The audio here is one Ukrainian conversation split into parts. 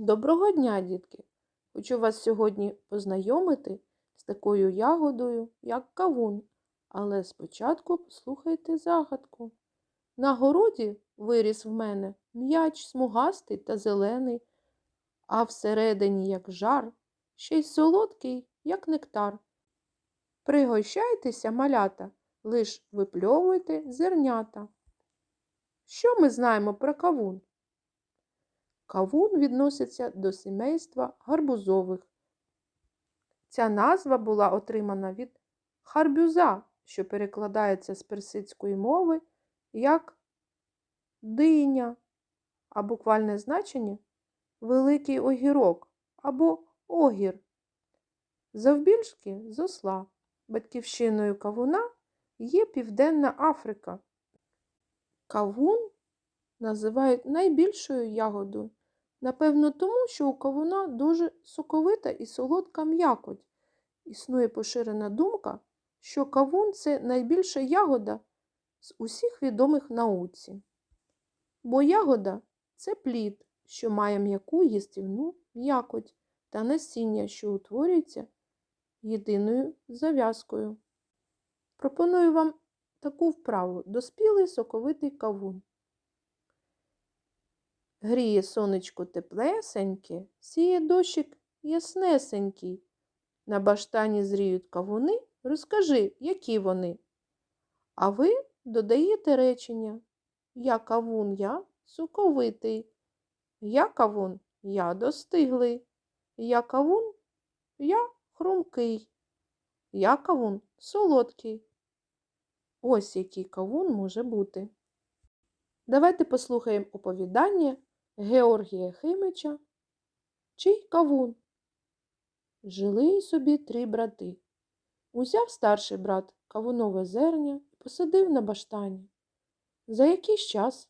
Доброго дня, дітки! Хочу вас сьогодні познайомити з такою ягодою, як кавун. Але спочатку послухайте загадку. На городі виріс в мене м'яч смугастий та зелений, а всередині, як жар, ще й солодкий, як нектар. Пригощайтеся, малята, лиш випльовуйте зернята. Що ми знаємо про кавун? Кавун відноситься до сімейства гарбузових. Ця назва була отримана від харбюза, що перекладається з персидської мови як диня, а буквальне значення великий огірок або огір. Завбільшки з осла. Батьківщиною кавуна є Південна Африка. Кавун називають найбільшою ягодою. Напевно, тому, що у кавуна дуже соковита і солодка м'якоть. Існує поширена думка, що кавун це найбільша ягода з усіх відомих науці. Бо ягода це плід, що має м'яку їстівну м'якоть та насіння, що утворюється єдиною зав'язкою. Пропоную вам таку вправу доспілий соковитий кавун. Гріє сонечко теплесеньке, сіє дощик яснесенький. На баштані зріють кавуни, розкажи, які вони. А ви додаєте речення Я кавун я соковитий. Я кавун я достиглий. Я кавун я хрумкий. Я кавун солодкий. Ось який кавун може бути. Давайте послухаємо оповідання Георгія Химича Чий кавун? Жили собі три брати. Узяв старший брат кавунове зерня і посадив на баштані. За якийсь час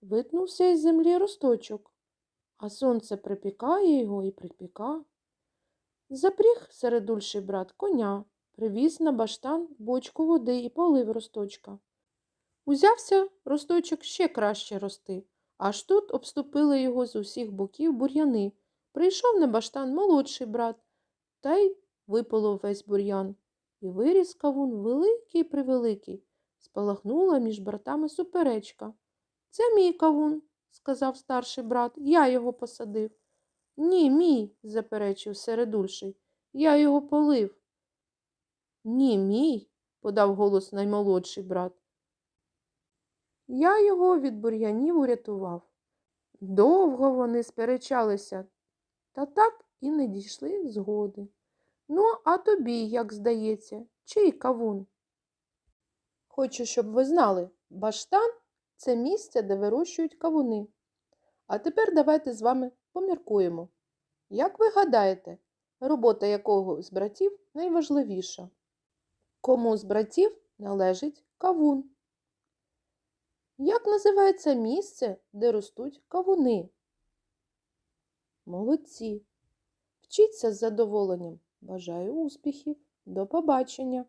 витнувся із землі росточок, а сонце припікає його і припіка. Запріг середульший брат коня, привіз на баштан бочку води і полив росточка. Узявся росточок ще краще рости, аж тут обступили його з усіх боків бур'яни. Прийшов на баштан молодший брат та й виполов весь бур'ян. І виріс кавун великий превеликий. Спалахнула між братами суперечка. Це мій кавун, сказав старший брат, я його посадив. Ні, мій, заперечив середульший, я його полив. Ні, мій, подав голос наймолодший брат. Я його від бур'янів урятував. Довго вони сперечалися, та так і не дійшли згоди. Ну, а тобі, як здається, чий кавун? Хочу, щоб ви знали, баштан це місце, де вирощують кавуни. А тепер давайте з вами поміркуємо. Як ви гадаєте, робота якого з братів найважливіша? Кому з братів належить кавун? Як називається місце, де ростуть кавуни? Молодці! Вчіться з задоволенням. Бажаю успіхів. До побачення!